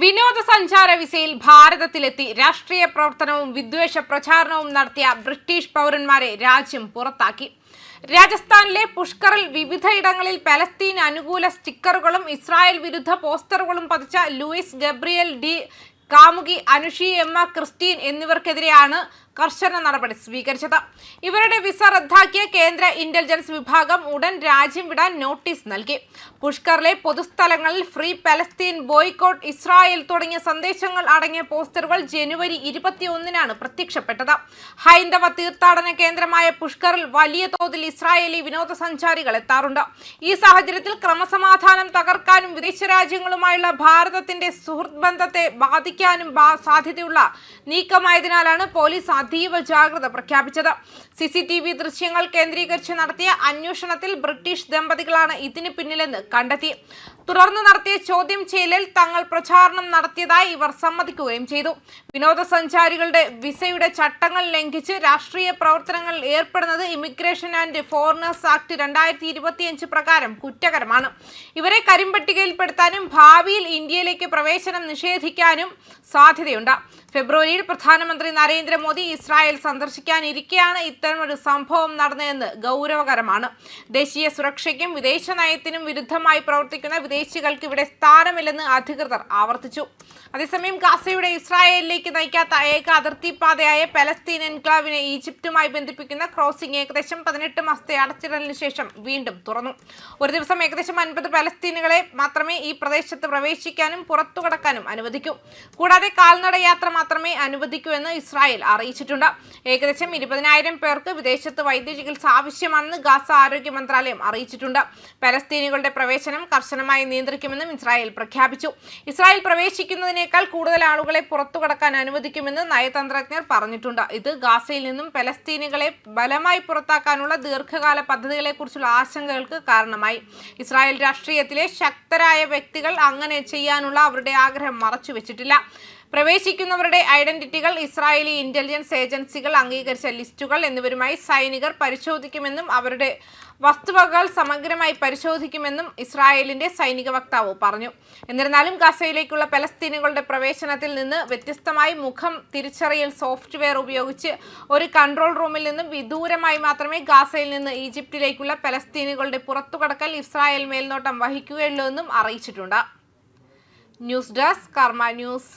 വിനോദസഞ്ചാര വിസയിൽ ഭാരതത്തിലെത്തി രാഷ്ട്രീയ പ്രവർത്തനവും വിദ്വേഷ പ്രചാരണവും നടത്തിയ ബ്രിട്ടീഷ് പൗരന്മാരെ രാജ്യം പുറത്താക്കി. രാജസ്ഥാനിലെ പുഷ്കറിൽ വിവിധയിടങ്ങളിൽ പലസ്തീൻ അനുകൂല സ്റ്റിക്കറുകളും ഇസ്രായേൽ വിരുദ്ധ പോസ്റ്ററുകളും പതിച്ച ലൂയിസ് ഗബ്രിയൽ ഡി കാമുകി അനുഷി എമ്മ ക്രിസ്റ്റീൻ എന്നിവർക്കെതിരെയാണ് കർശന നടപടി സ്വീകരിച്ചത്. ഇവരുടെ വിസ റദ്ദാക്കിയ കേന്ദ്ര ഇന്റലിജൻസ് വിഭാഗം ഉടൻ രാജ്യം വിടാൻ നോട്ടീസ് നൽകി. പുഷ്കറിലെ പൊതുസ്ഥലങ്ങളിൽ ഫ്രീ പലസ്തീൻ ബോയ്ക്കോട്ട് ഇസ്രായേൽ തുടങ്ങിയ സന്ദേശങ്ങൾ അടങ്ങിയ പോസ്റ്ററുകൾ ജനുവരി ഇരുപത്തിയൊന്നിനാണ് പ്രത്യക്ഷപ്പെട്ടത്. ഹൈന്ദവ തീർത്ഥാടന കേന്ദ്രമായ പുഷ്കറിൽ വലിയ തോതിൽ ഇസ്രായേലി വിനോദസഞ്ചാരികൾ എത്താറുണ്ട്. ഈ സാഹചര്യത്തിൽ ക്രമസമാധാനം തകർക്കാനും വിദേശ രാജ്യങ്ങളുമായുള്ള ഭാരതത്തിന്റെ സുഹൃത്ത് ബന്ധത്തെ ബാധിക്കാനും സാധ്യതയുള്ള നീക്കമായതിനാലാണ് പോലീസ് അതീവ ജാഗ്രത പ്രഖ്യാപിച്ചത്. സി സി ടി വി ദൃശ്യങ്ങൾ കേന്ദ്രീകരിച്ച് നടത്തിയ അന്വേഷണത്തിൽ ബ്രിട്ടീഷ് ദമ്പതികളാണ് ഇതിന് പിന്നിലെന്ന് കണ്ടെത്തി. തുടർന്ന് നടത്തിയ ചോദ്യം ചെയ്യലിൽ തങ്ങൾ പ്രചാരണം നടത്തിയതായി ഇവർ സമ്മതിക്കുകയും ചെയ്തു. വിനോദസഞ്ചാരികളുടെ വിസയുടെ ചട്ടങ്ങൾ ലംഘിച്ച് രാഷ്ട്രീയ പ്രവർത്തനങ്ങളിൽ ഏർപ്പെടുന്നത് ഇമിഗ്രേഷൻ ആൻഡ് ഫോറിനേഴ്സ് ആക്ട് രണ്ടായിരത്തി ഇരുപത്തിയഞ്ച് പ്രകാരം കുറ്റകരമാണ്. ഇവരെ കരിമ്പട്ടികയിൽപ്പെടുത്താനും ഭാവിയിൽ ഇന്ത്യയിലേക്ക് പ്രവേശനം നിഷേധിക്കാനും സാധ്യതയുണ്ട്. ഫെബ്രുവരിയിൽ പ്രധാനമന്ത്രി നരേന്ദ്രമോദി ഇസ്രായേൽ സന്ദർശിക്കാനിരിക്കെയാണ് ഇത്തരമൊരു സംഭവം നടന്നതെന്ന് ഗൗരവകരമാണ്. ദേശീയ സുരക്ഷയ്ക്കും വിദേശ നയത്തിനും വിരുദ്ധമായി പ്രവർത്തിക്കുന്ന വിദേശികൾക്ക് ഇവിടെ സ്ഥാനമില്ലെന്ന് അധികൃതർ ആവർത്തിച്ചു. അതേസമയം ഗാസയുടെ ഇസ്രായേലിലേക്ക് നയിക്കാത്ത ഏക അതിർത്തി പാതയായ പലസ്തീൻ എൻക്ലാവിനെ ഈജിപ്തുമായി ബന്ധിപ്പിക്കുന്ന ക്രോസിംഗ് ഏകദേശം പതിനെട്ട് മാസത്തെ അടച്ചിടലിന് ശേഷം വീണ്ടും തുറന്നു. ഒരു ദിവസം ഏകദേശം അൻപത് പലസ്തീനുകളെ മാത്രമേ ഈ പ്രദേശത്ത് പ്രവേശിക്കാനും പുറത്തു കടക്കാനും അനുവദിക്കൂ. കൂടാതെ കാൽനട യാത്ര മാത്രമേ അനുവദിക്കൂ എന്ന് ഇസ്രായേൽ അറിയിച്ചിട്ടുണ്ട്. ഏകദേശം ഇരുപതിനായിരം പേർക്ക് വിദേശത്ത് വൈദ്യ ചികിത്സ ആവശ്യമാണെന്ന് ഗാസ ആരോഗ്യ മന്ത്രാലയം അറിയിച്ചിട്ടുണ്ട്. പലസ്തീനികളുടെ പ്രവേശനം കർശനമായി നിയന്ത്രിക്കുമെന്നും ഇസ്രായേൽ പ്രഖ്യാപിച്ചു. ഇസ്രായേൽ പ്രവേശിക്കുന്നതിനേക്കാൾ കൂടുതൽ ആളുകളെ പുറത്തു കടക്കാൻ അനുവദിക്കുമെന്ന് നയതന്ത്രജ്ഞർ പറഞ്ഞിട്ടുണ്ട്. ഇത് ഗാസയിൽ നിന്നും പലസ്തീനികളെ ബലമായി പുറത്താക്കാനുള്ള ദീർഘകാല പദ്ധതികളെക്കുറിച്ചുള്ള ആശങ്കകൾക്ക് കാരണമായി. ഇസ്രായേൽ രാഷ്ട്രീയത്തിലെ ശക്തരായ വ്യക്തികൾ അങ്ങനെ ചെയ്യാനുള്ള അവരുടെ ആഗ്രഹം മറച്ചുവെച്ചിട്ടില്ല. പ്രവേശിക്കുന്നവരുടെ ഐഡന്റിറ്റികൾ ഇസ്രായേലി ഇന്റലിജൻസ് ഏജൻസികൾ അംഗീകരിച്ച ലിസ്റ്റുകൾ എന്നിവരുമായി സൈനികർ പരിശോധിക്കുമെന്നും അവരുടെ വസ്തുവകകൾ സമഗ്രമായി പരിശോധിക്കുമെന്നും ഇസ്രായേലിന്റെ സൈനിക വക്താവ് പറഞ്ഞു. എന്നിരുന്നാലും ഗസയിലേക്കുള്ള പലസ്തീനുകളുടെ പ്രവേശനത്തിൽ നിന്ന് വ്യത്യസ്തമായി മുഖം തിരിച്ചറിയൽ സോഫ്റ്റ്വെയർ ഉപയോഗിച്ച് ഒരു കൺട്രോൾ റൂമിൽ നിന്നും വിദൂരമായി മാത്രമേ ഗാസയിൽ നിന്ന് ഈജിപ്തിലേക്കുള്ള പലസ്തീനുകളുടെ പുറത്തുകടക്കൽ ഇസ്രായേൽ മേൽനോട്ടം വഹിക്കുകയുള്ളൂ എന്നും അറിയിച്ചിട്ടുണ്ട്. News desk Karma news.